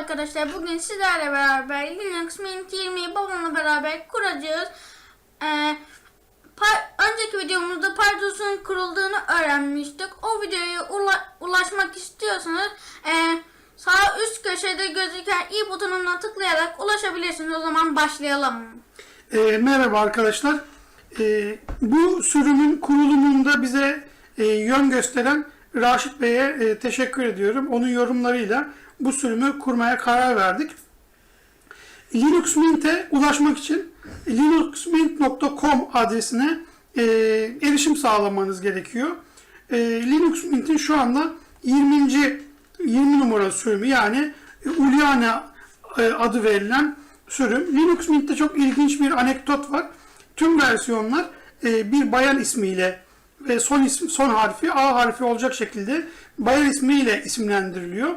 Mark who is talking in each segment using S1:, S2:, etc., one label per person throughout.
S1: arkadaşlar. Bugün sizlerle beraber Linux Mint 20'yi babamla beraber kuracağız. Ee, önceki videomuzda Pardus'un kurulduğunu öğrenmiştik. O videoya ula- ulaşmak istiyorsanız e, sağ üst köşede gözüken i butonuna tıklayarak ulaşabilirsiniz. O zaman başlayalım.
S2: E, merhaba arkadaşlar. E, bu sürümün kurulumunda bize e, yön gösteren Raşit Bey'e e, teşekkür ediyorum. Onun yorumlarıyla bu sürümü kurmaya karar verdik. Linux Mint'e ulaşmak için linuxmint.com adresine e, erişim sağlamanız gerekiyor. E, Linux Mint'in şu anda 20. 20 numaralı sürümü yani Uliana e, adı verilen sürüm. Linux Mint'te çok ilginç bir anekdot var. Tüm versiyonlar e, bir bayan ismiyle ve son isim son harfi A harfi olacak şekilde bayan ismiyle isimlendiriliyor.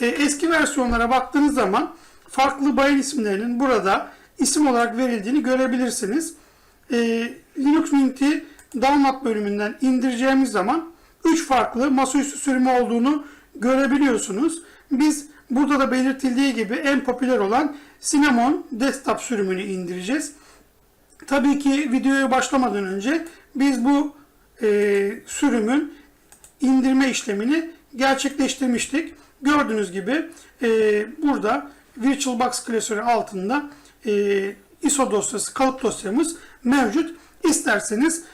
S2: E, eski versiyonlara baktığınız zaman farklı bayan isimlerinin burada isim olarak verildiğini görebilirsiniz. E, Linux Mint'i download bölümünden indireceğimiz zaman 3 farklı masaüstü sürümü olduğunu görebiliyorsunuz. Biz burada da belirtildiği gibi en popüler olan Cinnamon desktop sürümünü indireceğiz. Tabii ki videoya başlamadan önce biz bu e, sürümün indirme işlemini gerçekleştirmiştik. Gördüğünüz gibi e, burada VirtualBox klasörü altında e, ISO dosyası, kalıp dosyamız mevcut. İsterseniz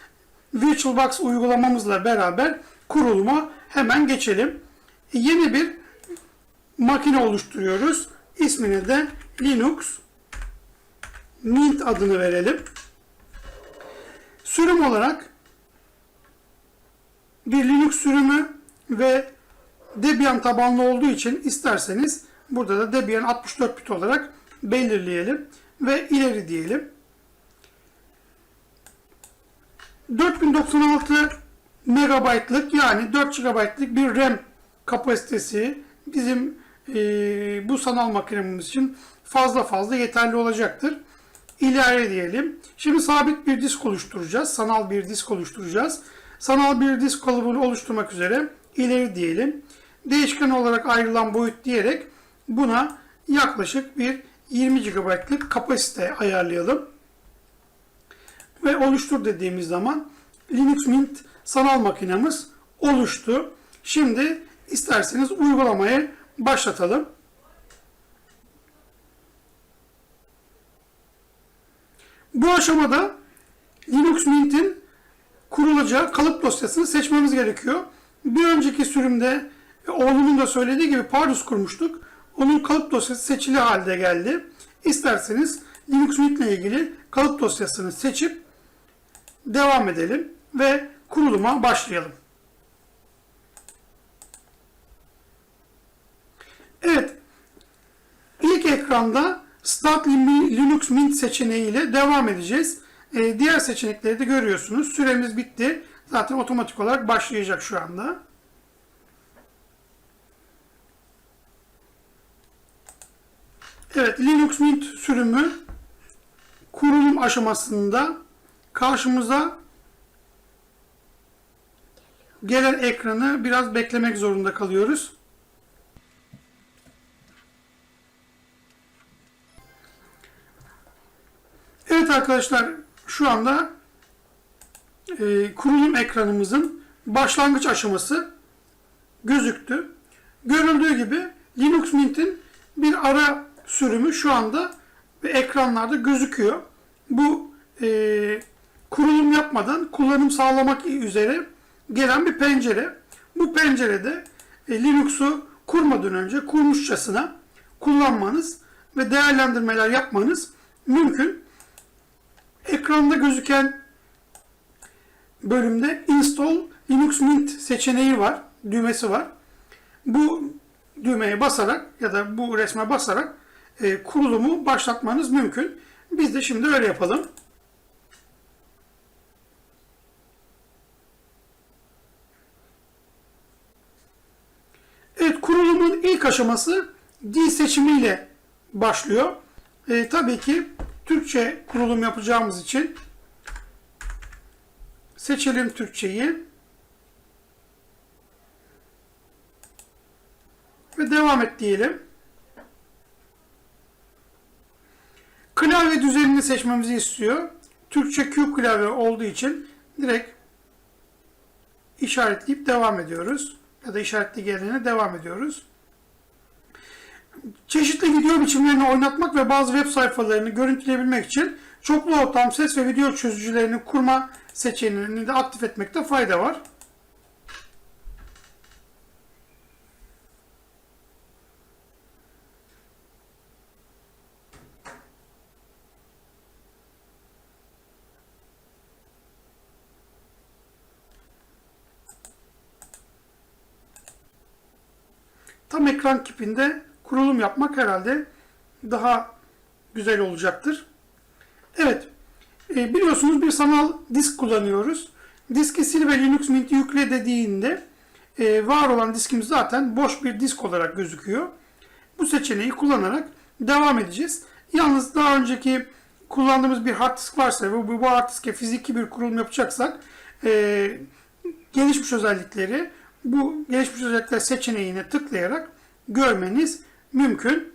S2: VirtualBox uygulamamızla beraber kuruluma hemen geçelim. Yeni bir makine oluşturuyoruz. İsmine de Linux Mint adını verelim. Sürüm olarak bir Linux sürümü ve Debian tabanlı olduğu için isterseniz burada da Debian 64 bit olarak belirleyelim ve ileri diyelim. 4096 megabaytlık yani 4 GB'lık bir RAM kapasitesi bizim e, bu sanal makinemiz için fazla fazla yeterli olacaktır. İleri diyelim. Şimdi sabit bir disk oluşturacağız. Sanal bir disk oluşturacağız. Sanal bir disk kalıbını oluşturmak üzere ileri diyelim. Değişken olarak ayrılan boyut diyerek buna yaklaşık bir 20 GB'lık kapasite ayarlayalım. Ve oluştur dediğimiz zaman Linux Mint sanal makinemiz oluştu. Şimdi isterseniz uygulamayı başlatalım. Bu aşamada Linux Mint'in kurulacağı kalıp dosyasını seçmemiz gerekiyor. Bir önceki sürümde oğlumun da söylediği gibi Pardus kurmuştuk. Onun kalıp dosyası seçili halde geldi. İsterseniz Linux Mint ile ilgili kalıp dosyasını seçip devam edelim ve kuruluma başlayalım. Evet, ilk ekranda Start Linux Mint seçeneğiyle devam edeceğiz. Ee, diğer seçenekleri de görüyorsunuz. Süremiz bitti. Zaten otomatik olarak başlayacak şu anda. Evet, Linux Mint sürümü kurulum aşamasında karşımıza gelen ekranı biraz beklemek zorunda kalıyoruz. Evet arkadaşlar şu anda e, kurulum ekranımızın başlangıç aşaması gözüktü. Görüldüğü gibi Linux Mint'in bir ara sürümü şu anda ekranlarda gözüküyor. Bu e, kurulum yapmadan kullanım sağlamak üzere gelen bir pencere. Bu pencerede e, Linux'u kurmadan önce kurmuşçasına kullanmanız ve değerlendirmeler yapmanız mümkün. Ekranda gözüken bölümde Install Linux Mint seçeneği var, düğmesi var. Bu düğmeye basarak ya da bu resme basarak e, kurulumu başlatmanız mümkün. Biz de şimdi öyle yapalım. Evet, kurulumun ilk aşaması dil seçimiyle başlıyor. E, tabii ki Türkçe kurulum yapacağımız için seçelim Türkçeyi. Ve devam et diyelim. Klavye düzenini seçmemizi istiyor. Türkçe Q klavye olduğu için direkt işaretleyip devam ediyoruz. Ya da işaretli gelene devam ediyoruz. Çeşitli video biçimlerini oynatmak ve bazı web sayfalarını görüntüleyebilmek için çoklu ortam ses ve video çözücülerini kurma seçeneğini de aktif etmekte fayda var. Tam ekran tipinde kurulum yapmak herhalde daha güzel olacaktır. Evet, e, biliyorsunuz bir sanal disk kullanıyoruz. Diski sil ve Linux Mint yükle dediğinde e, var olan diskimiz zaten boş bir disk olarak gözüküyor. Bu seçeneği kullanarak devam edeceğiz. Yalnız daha önceki kullandığımız bir hard disk varsa ve bu, bu hard diske fiziki bir kurulum yapacaksak e, gelişmiş özellikleri bu gelişmiş özellikler seçeneğine tıklayarak görmeniz mümkün.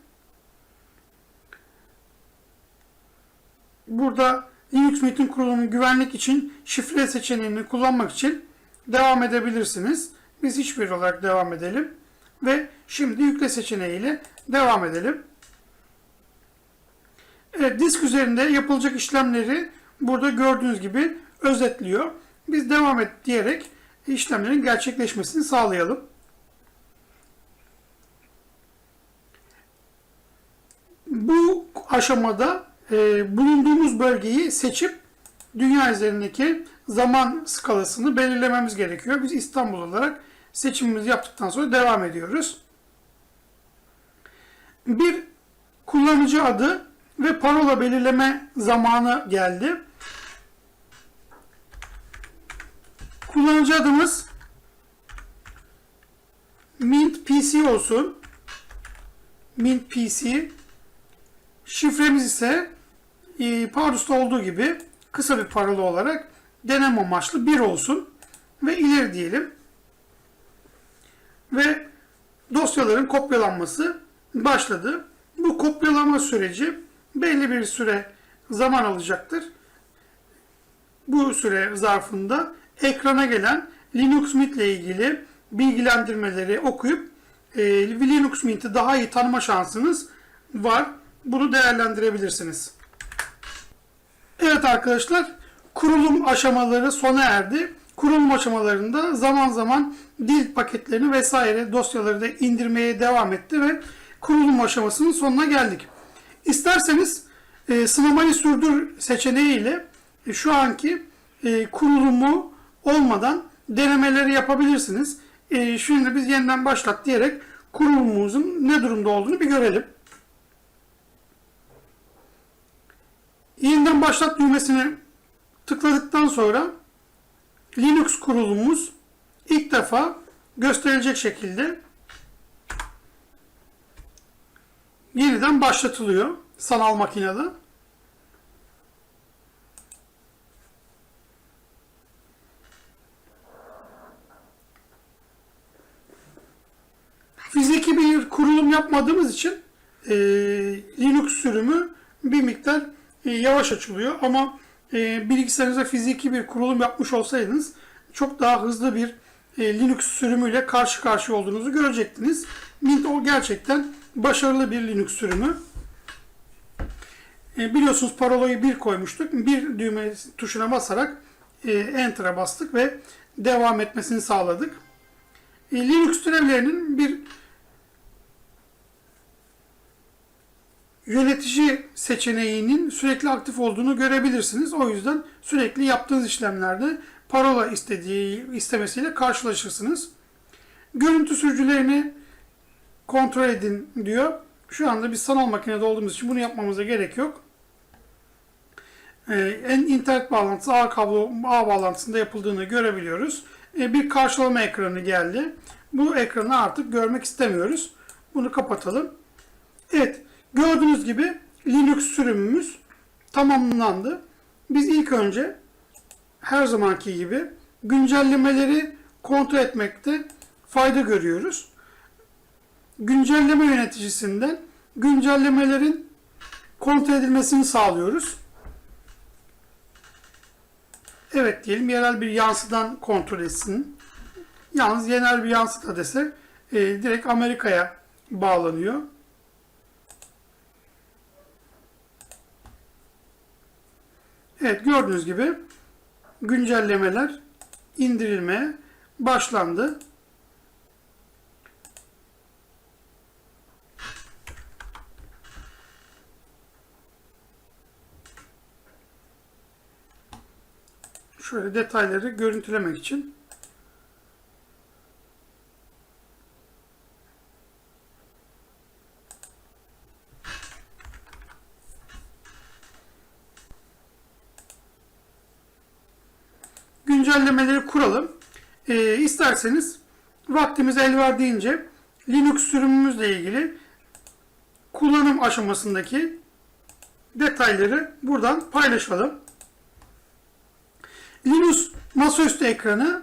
S2: Burada Linux Metin kurulumu güvenlik için şifre seçeneğini kullanmak için devam edebilirsiniz. Biz hiçbir olarak devam edelim. Ve şimdi yükle seçeneğiyle devam edelim. Evet, disk üzerinde yapılacak işlemleri burada gördüğünüz gibi özetliyor. Biz devam et diyerek işlemlerin gerçekleşmesini sağlayalım. Bu aşamada e, bulunduğumuz bölgeyi seçip dünya üzerindeki zaman skalasını belirlememiz gerekiyor. Biz İstanbul olarak seçimimizi yaptıktan sonra devam ediyoruz. Bir kullanıcı adı ve parola belirleme zamanı geldi. Kullanıcı adımız Mint PC olsun. Mint PC. Şifremiz ise e, Pardus'ta olduğu gibi kısa bir parola olarak deneme amaçlı 1 olsun ve ileri diyelim. Ve dosyaların kopyalanması başladı. Bu kopyalama süreci belli bir süre zaman alacaktır. Bu süre zarfında ekrana gelen Linux Mint ile ilgili bilgilendirmeleri okuyup e, Linux Mint'i daha iyi tanıma şansınız var. Bunu değerlendirebilirsiniz. Evet arkadaşlar, kurulum aşamaları sona erdi. Kurulum aşamalarında zaman zaman dil paketlerini vesaire dosyaları da indirmeye devam etti ve kurulum aşamasının sonuna geldik. İsterseniz e, sınamayı sürdür seçeneğiyle e, şu anki e, kurulumu olmadan denemeleri yapabilirsiniz. E, şimdi biz yeniden başlat diyerek kurulumumuzun ne durumda olduğunu bir görelim. Yeniden başlat düğmesini tıkladıktan sonra Linux kurulumumuz ilk defa gösterilecek şekilde yeniden başlatılıyor sanal makinede. Fiziki bir kurulum yapmadığımız için e, Linux sürümü bir miktar yavaş açılıyor ama e, bilgisayarınıza fiziki bir kurulum yapmış olsaydınız çok daha hızlı bir e, Linux sürümüyle karşı karşıya olduğunuzu görecektiniz. Mint o gerçekten başarılı bir Linux sürümü. E, biliyorsunuz parolayı 1 koymuştuk. Bir düğme tuşuna basarak e, Enter'a bastık ve devam etmesini sağladık. E, Linux türevlerinin bir yönetici seçeneğinin sürekli aktif olduğunu görebilirsiniz. O yüzden sürekli yaptığınız işlemlerde parola istediği istemesiyle karşılaşırsınız. Görüntü sürücülerini kontrol edin diyor. Şu anda biz sanal makinede olduğumuz için bunu yapmamıza gerek yok. Ee, en internet bağlantısı ağ kablo ağ bağlantısında yapıldığını görebiliyoruz. Ee, bir karşılama ekranı geldi. Bu ekranı artık görmek istemiyoruz. Bunu kapatalım. Evet, gördüğünüz gibi Linux sürümümüz tamamlandı. Biz ilk önce her zamanki gibi güncellemeleri kontrol etmekte fayda görüyoruz. Güncelleme yöneticisinden güncellemelerin kontrol edilmesini sağlıyoruz. Evet diyelim yerel bir yansıdan kontrol etsin. Yalnız yerel bir yansıda dese e, direkt Amerika'ya bağlanıyor. Evet gördüğünüz gibi güncellemeler indirilmeye başlandı. Şöyle detayları görüntülemek için güncellemeleri kuralım. Ee, isterseniz vaktimiz el verdiğince Linux sürümümüzle ilgili kullanım aşamasındaki detayları buradan paylaşalım. Linux masaüstü ekranı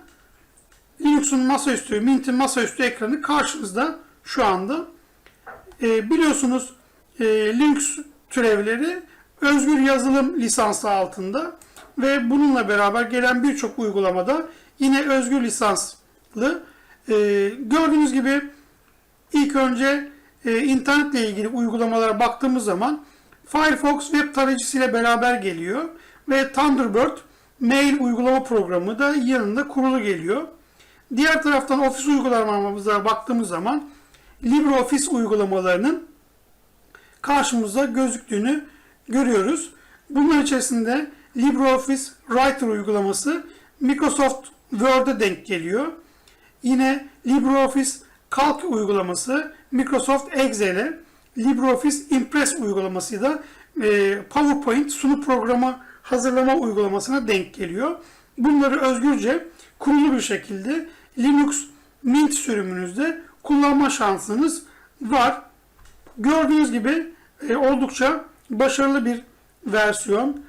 S2: Linux'un masaüstü, Mint'in masaüstü ekranı karşınızda şu anda. Ee, biliyorsunuz e, Linux türevleri özgür yazılım lisansı altında ve bununla beraber gelen birçok uygulamada yine özgür lisanslı. Ee, gördüğünüz gibi ilk önce e, internetle ilgili uygulamalara baktığımız zaman Firefox web tarayıcısı ile beraber geliyor ve Thunderbird mail uygulama programı da yanında kurulu geliyor. Diğer taraftan ofis uygulamamıza baktığımız zaman LibreOffice uygulamalarının karşımıza gözüktüğünü görüyoruz. Bunlar içerisinde LibreOffice Writer uygulaması Microsoft Word'e denk geliyor. Yine LibreOffice Calc uygulaması Microsoft Excel'e, LibreOffice Impress uygulaması da e, PowerPoint sunu programı hazırlama uygulamasına denk geliyor. Bunları özgürce kurulu bir şekilde Linux Mint sürümünüzde kullanma şansınız var. Gördüğünüz gibi e, oldukça başarılı bir versiyon.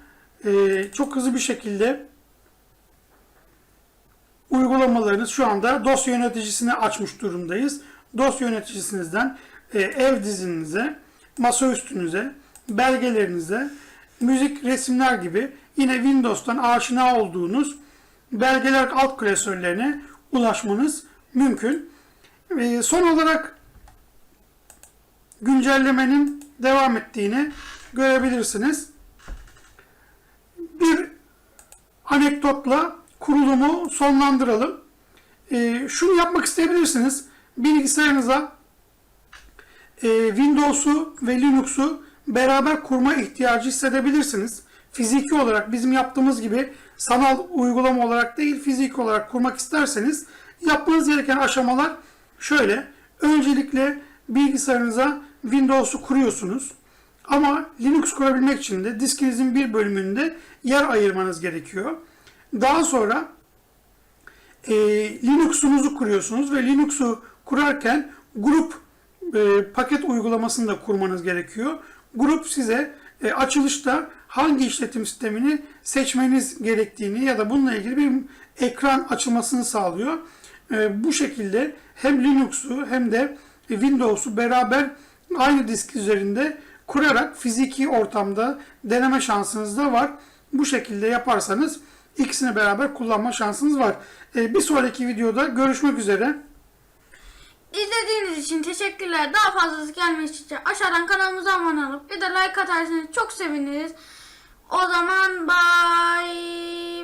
S2: E, çok hızlı bir şekilde uygulamalarınız şu anda dosya yöneticisini açmış durumdayız. Dosya yöneticinizden e, ev dizinize, masa üstünüze, belgelerinize, müzik, resimler gibi yine Windows'tan aşina olduğunuz belgeler alt klasörlerine ulaşmanız mümkün. E, son olarak güncellemenin devam ettiğini görebilirsiniz. Bir anekdotla kurulumu sonlandıralım. E, şunu yapmak isteyebilirsiniz. Bilgisayarınıza e, Windows'u ve Linux'u beraber kurma ihtiyacı hissedebilirsiniz. Fiziki olarak bizim yaptığımız gibi sanal uygulama olarak değil fiziki olarak kurmak isterseniz yapmanız gereken aşamalar şöyle. Öncelikle bilgisayarınıza Windows'u kuruyorsunuz. Ama Linux kurabilmek için de diskinizin bir bölümünde yer ayırmanız gerekiyor. Daha sonra e, Linux'unuzu kuruyorsunuz ve Linux'u kurarken grup e, paket uygulamasını da kurmanız gerekiyor. Grup size e, açılışta hangi işletim sistemini seçmeniz gerektiğini ya da bununla ilgili bir ekran açılmasını sağlıyor. E, bu şekilde hem Linux'u hem de Windows'u beraber aynı disk üzerinde kurarak fiziki ortamda deneme şansınız da var. Bu şekilde yaparsanız ikisini beraber kullanma şansınız var. E, bir sonraki videoda görüşmek üzere.
S1: İzlediğiniz için teşekkürler. Daha fazlası gelmesi için aşağıdan kanalımıza abone olup bir de like atarsanız çok seviniriz. O zaman bye.